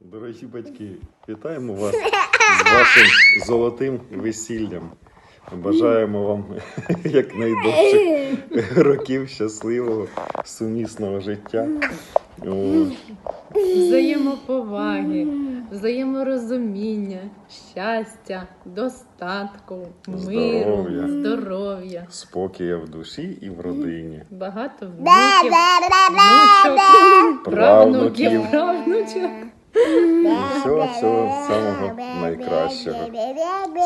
Дорогі батьки, вітаємо вас з вашим золотим весіллям. Бажаємо вам якнайдовших років щасливого сумісного життя. Взаємоповаги, взаєморозуміння, щастя, достатку, миру, Здоров'я. здоров'я, Спокія в душі і в родині. багато внуків, внучок, правнуків, правнучок. Всього, всього самого найкращого.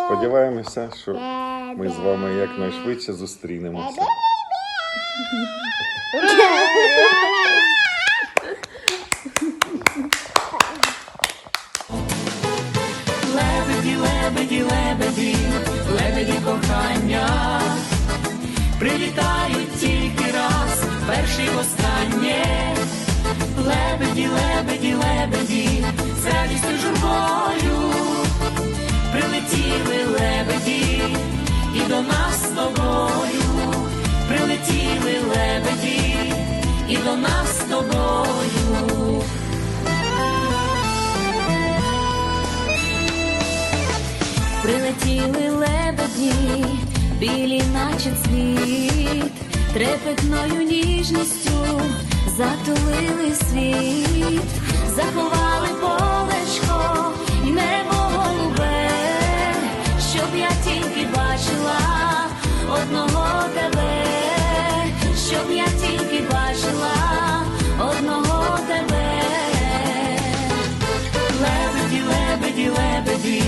Сподіваємося, що ми з вами якнайшвидше зустрінемося. Лебеді, лебеді, лебеді, лебеді кохання, прилітають тільки раз, перший востаннє. Лебеді, лебеді, лебеді, з радістю журбою, прилетіли лебеді, і до нас з тобою, прилетіли лебеді, і до нас з тобою. Прилетіли лебеді, білі, наче цвіт, трепетною ніжністю затулили світ, заховали полечко і небо голубе, щоб я тільки бачила одного тебе, щоб я тільки бачила одного тебе. Лебеді, лебеді, лебеді,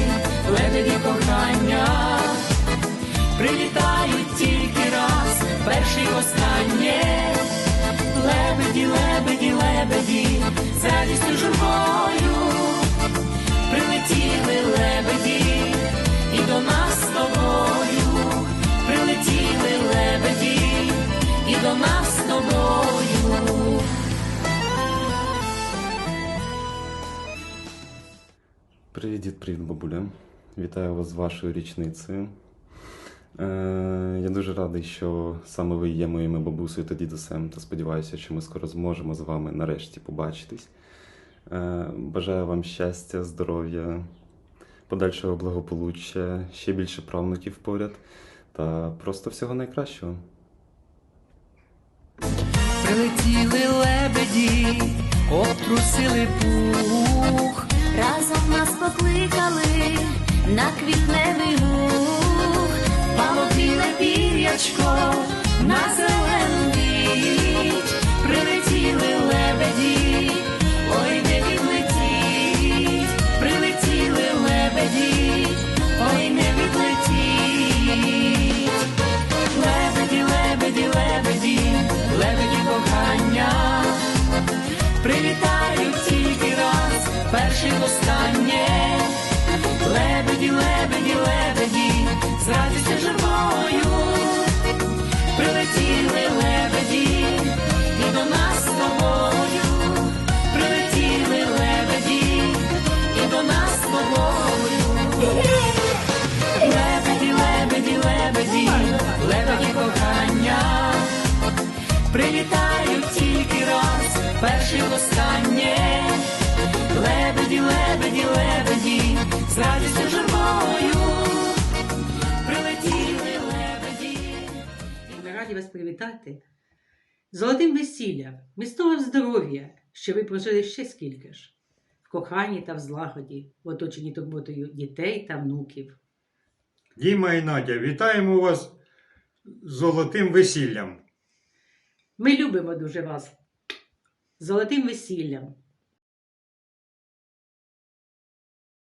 лебеді кохання, прилітають тільки раз, перший останнє. Привіт, дід, привіт, бабуля. Вітаю вас з вашою річницею. Е, я дуже радий, що саме ви є моїми бабусею та дідусем, та сподіваюся, що ми скоро зможемо з вами нарешті побачитись. Е, бажаю вам щастя, здоров'я, подальшого благополуччя, ще більше правнуків поряд та просто всього найкращого. Прилетіли лебеді, обтрусили пух, Разом покликали на квітневий луг, мало пір'ячко на зелену ніч. Прилетіли лебеді, ой не відлетіть, прилетіли лебеді, ой не відлетіть. Лебеді, лебеді, лебеді, лебеді кохання, раз, перший востаннє. Лебеді, лебеді, лебеді, з радістю журбою, прилетіли лебеді, і до нас з тобою, прилетіли лебеді, і до нас з тобою. Лебеді, лебеді, лебеді, лебеді кохання, прилітають з радістю журбою, прилетіли лебеді. Ми раді вас привітати. Золотим весіллям, містовим здоров'я, що ви прожили ще скільки ж, в коханні та в злагоді, в оточенні турботою дітей та внуків. Діма і Надя, вітаємо вас з золотим весіллям. Ми любимо дуже вас. з Золотим весіллям,